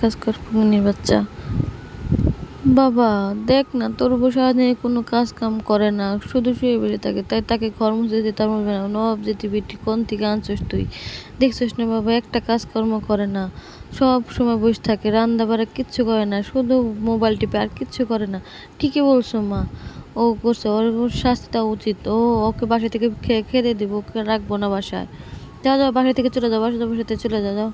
কাজ কর বাচ্চা। বাবা, দেখ না, তোর বউ সারাদিন কোনো কাজ কাম করে না, শুধু শুয়ে বেড়ে থাকে। তাই তাকে ঘর মুছে দিতে তার মধ্যে নবাব যেটি বেটি কোন থেকে আনছিস তুই? দেখছিস না বাবা, একটা কাজকর্ম করে না। সব সময় বসে থাকে, রান্না বাড়া কিচ্ছু করে না, শুধু মোবাইল টিপে আর কিচ্ছু করে না। ঠিকই বলছো মা। ও করছে, ওর ওর শাস্তি দেওয়া উচিত। ও ওকে বাসা থেকে খেয়ে খেতে দেবো, ওকে রাখব না বাসায়। যাও যাও, বাসা থেকে চলে যাও বাসা বাসাতে চলে যাও যাও।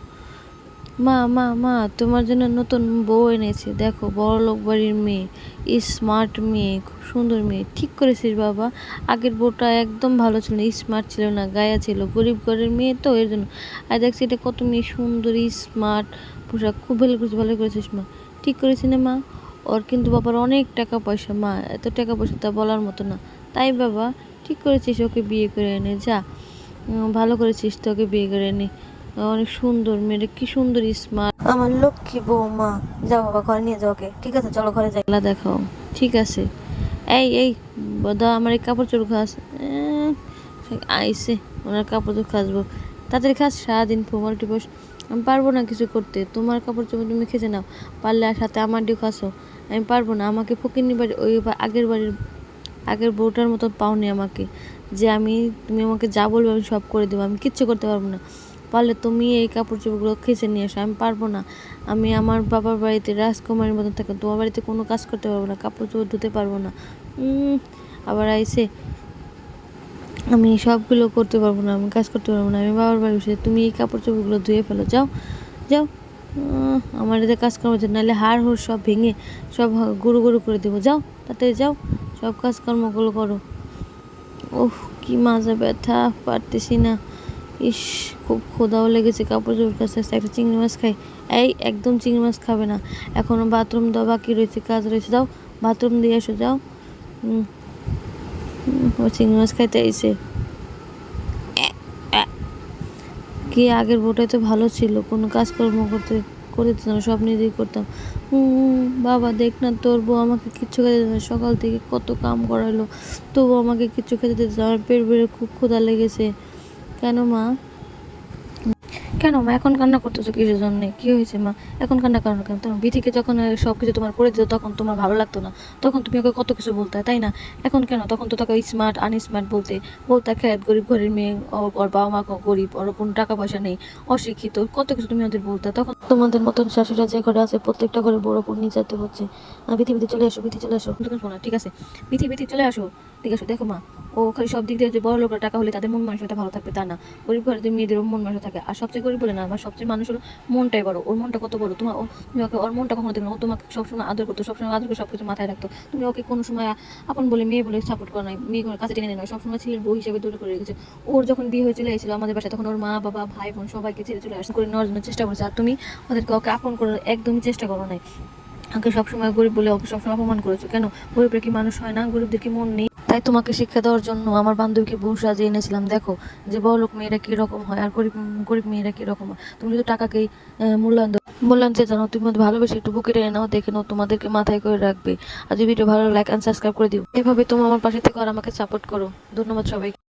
মা মা মা, তোমার জন্য নতুন বউ এনেছে। দেখো, বড় লোক বাড়ির মেয়ে স্মার্ট মেয়ে, খুব সুন্দর মেয়ে। ঠিক করেছিস বাবা, আগের বউটা একদম ভালো ছিল না স্মার্ট ছিল না, গায়া ছিল, গরিব ঘরের মেয়ে তো, এর জন্য। আর দেখছি এটা কত মেয়ে সুন্দরী স্মার্ট পোশাক খুব ভালো করেছিস ভালো করেছিস মা। ঠিক করেছি না মা? ওর কিন্তু বাবার অনেক টাকা পয়সা মা, এত টাকা পয়সা তা বলার মতো না। তাই বাবা, ঠিক করেছিস, ওকে বিয়ে করে এনে, যা। ভালো করেছিস, তোকে বিয়ে করে এনে। অনেক সুন্দর মেয়েটা কি সুন্দর স্মার্ট আমার লক্ষ্মী বৌমা যাও বাবা ঘরে নিয়ে যাও ওকে। ঠিক আছে চলো ঘরে যাই। দেখাও। ঠিক আছে। এই এই দাও আমার এই কাপড় চোর খাস। আইসে ওনার কাপড় চোর খাসবো। তাদের খাস সারাদিন ফোমাল টিপস আমি পারব না কিছু করতে। তোমার কাপড় চোপড় তুমি খেতে নাও। পারলে আর সাথে আমার ডিও খাসো। আমি পারব না। আমাকে ফকিরনি বাড়ি ওই বা- আগের বাড়ির আগের বউটার মতো পাওনি আমাকে। যে আমি তুমি আমাকে যা বলবে আমি সব করে দেবো। আমি কিচ্ছু করতে পারব না। পারলে তুমি এই কাপড় চোপড়গুলো খেঁচে নিয়ে এসো, আমি পারব না। আমি আমার বাবার বাড়িতে রাজকুমারীর মতন থাকি তোমার বাড়িতে কোনো কাজ করতে পারব না, কাপড় চোপড় ধুতে পারব না। আবার আইসে, আমি সবগুলো করতে পারব না, আমি কাজ করতে পারব না, আমি বাবার বাড়ি বসে, তুমি এই কাপড় চোপড়গুলো ধুয়ে ফেলো, যাও যাও। আমার এতে কাজ কর্ম হচ্ছে নাহলে হাড় হুড় সব ভেঙে, সব গুঁড়ো গুঁড়ো করে দেবো, যাও, তাতে যাও, সব কাজকর্মগুলো করো। ওহ কি মাজা ব্যথা, পারতেছি না। ইস, খুব ক্ষুধাও লেগেছে কাপড় চোপড় কাছে একটা চিংড়ি মাছ খাই। এই একদম চিংড়ি মাছ খাবে না। এখনও বাথরুম দেওয়া বাকি রয়েছে, কাজ রয়েছে, যাও, বাথরুম দিয়ে এসো, যাও। ও চিংড়ি মাছ খাইতে আইছে কি আগের বউটাই তো ভালো ছিল, কোনো কাজকর্ম করতে, করে দিত না সব নিজেই করতাম। বাবা, দেখ না, তোর বউ আমাকে কিচ্ছু খেতে দিত না। সকাল থেকে কত কাম করালো তবু আমাকে কিচ্ছু খেতে দিত না। আমার পেট বেড়ে খুব ক্ষুধা লেগেছে। কেন, মা? কেন, মা? এখন কান্না করতেছো কিসের জন্য? কি হয়েছে, মা? এখন কান্না কারণ কেন? তোমার বিথিকে যখন সব কিছু তোমার করে দিত তখন তোমার ভালো লাগতো না। তখন তুমি ওকে কত কিছু বলতে, তাই না? এখন কেন? তখন তো তাকে স্মার্ট আনস্মার্ট বলতে বলতে খ্যাত গরিব ঘরের মেয়ে ওর বাবা মা গরিব, ওর কোনো টাকা পয়সা নেই, অশিক্ষিত, কত কিছু তুমি ওদের বলতে। তখন তোমাদের মতন শাশুড়া যে ঘরে আছে, প্রত্যেকটা ঘরে বড় বোন নিয়ে যেতে হচ্ছে। বিথি বিথি চলে আসো বিথি চলে আসো। ঠিক আছে? বিথি বিথি চলে আসো, ঠিক আছে? দেখো, মা ও খালি সব দিক দিয়ে যে বড় লোকের টাকা হলে তাদের মন মানসিকতা ভালো থাকবে, তা না। গরিব ঘরের মেয়েদের মন মানসিকতা থাকে। আর সবচেয়ে গরিব বলে না, আমার সবচেয়ে মানুষ হলো মনটাই বড়। ওর মনটা কত বড়? তোমার ও তুমি ওকে ওর মনটা কখনো দেখবে না। ও তোমাকে সবসময় আদর করতো, সবসময় আদর করে সবকিছু মাথায় রাখতো। তুমি ওকে কোনো সময় আপন বলে, মেয়ে বলে সাপোর্ট করো নাই, মেয়ে কোনো কাছে টেনে নেয় সবসময় ছেলের বউ হিসেবে দূরে করে রেখেছে। ওর যখন বিয়ে হয়েছিল এসেছিল আমাদের বাসায় তখন ওর মা, বাবা, ভাই, বোন সবাইকে ছেড়ে চলে আসতে করে নেওয়ার জন্য চেষ্টা করেছে। আর তুমি ওদেরকে ওকে আপন করার একদমই চেষ্টা করো নাই। ওকে সবসময় গরিব বলে ওকে সবসময় অপমান করেছ। কেন? গরিবরা কি মানুষ হয় না? গরিবদের কি মন নেই? তাই তোমাকে শিক্ষা দেওয়ার জন্য আমার বান্ধবীকে বউ সাজিয়ে এনেছিলাম। দেখো, যে বড়লোক মেয়েরা কি রকম হয় আর গরিব গরিব মেয়েরা কীরকম হয়। তুমি যদি টাকাকেই মূল্যায়ন দাও, মূল্যায়ন চেয়ে জানো, তুমি ভালোবেসে একটু বুকে টেনে নাও, দেখে নাও, তোমাদেরকে মাথায় করে রাখবে। আর যদি ভিডিও ভালো লাইক অ্যান্ড সাবস্ক্রাইব করে দিও। এভাবে তুমি আমার পাশে থেকে আর আমাকে সাপোর্ট করো। ধন্যবাদ সবাই